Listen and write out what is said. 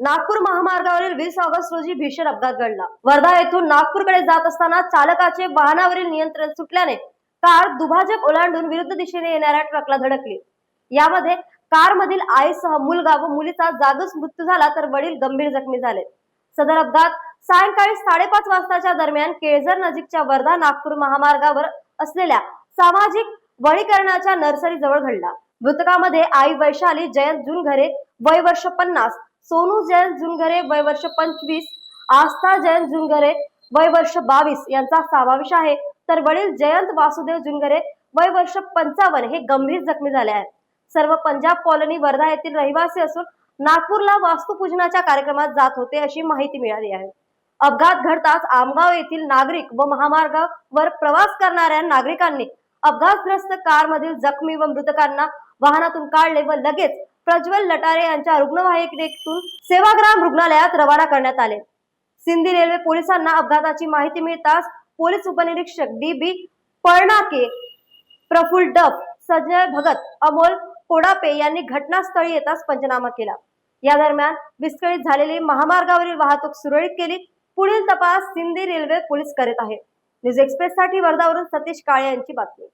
नागपूर महामार्गावरील वीस ऑगस्ट रोजी भीषण अपघात घडला. वर्धा येथून नागपूरकडे जात असताना चालकाचे वाहनावरील नियंत्रण सुटल्याने कार दुभाजक ओलांडून विरुद्ध दिशेने येणाऱ्या ट्रकला धडकली. यामध्ये कार मधील आईसह मुलगा व मुलीचा जागच मृत्यू झाला तर वडील गंभीर जखमी झाले. सदर अपघात सायंकाळी साडेपाच वाजताच्या दरम्यान केळझर नजीकच्या वर्धा नागपूर महामार्गावर असलेल्या सामाजिक वळीकरणाच्या नर्सरी जवळ घडला. मृतकामध्ये आई वैशाली जयंत जुनघरे वय वर्ष पन्नास सोनू जयंत जुनघरे वय वर्ष पंचवीस. आस्था जयंत जुनघरे वय वर्ष बावीस यांचा समावेश आहे. तर वडील जयंत वासुदेव जुनघरे वय वर्ष पंचावन्न हे गंभीर जखमी झाले आहेत. सर्व पंजाब कॉलनी वर्धा येथील रहिवासी असून नागपूरला वास्तुपूजनाच्या कार्यक्रमात जात होते अशी माहिती मिळाली आहे. अपघात घडताच आमगाव येथील नागरिक व महामार्गावर प्रवास करणाऱ्या नागरिकांनी अपघातग्रस्त कारमधील जखमी व मृतकांना वाहनातून काढले व लगेच प्रज्वल लटारे यांच्या रुग्णवाहिकेतून सेवाग्राम रुग्णालयात रवाना करण्यात आले. सिंधी रेल्वे पोलिसांना अपघाताची माहिती मिळताच पोलीस उपनिरीक्षक डी बी पर्णाके प्रफुल्ल डब संजय भगत अमोल कोडापे यांनी घटनास्थळी येताच पंचनामा केला. या दरम्यान विस्कळीत झालेली महामार्गावरील वाहतूक सुरळीत केली. पुढील तपास सिंधी रेल्वे पोलीस करीत आहे. न्यूज एक्सप्रेस साठी वर्धावरून सतीश काळे यांची बातमी.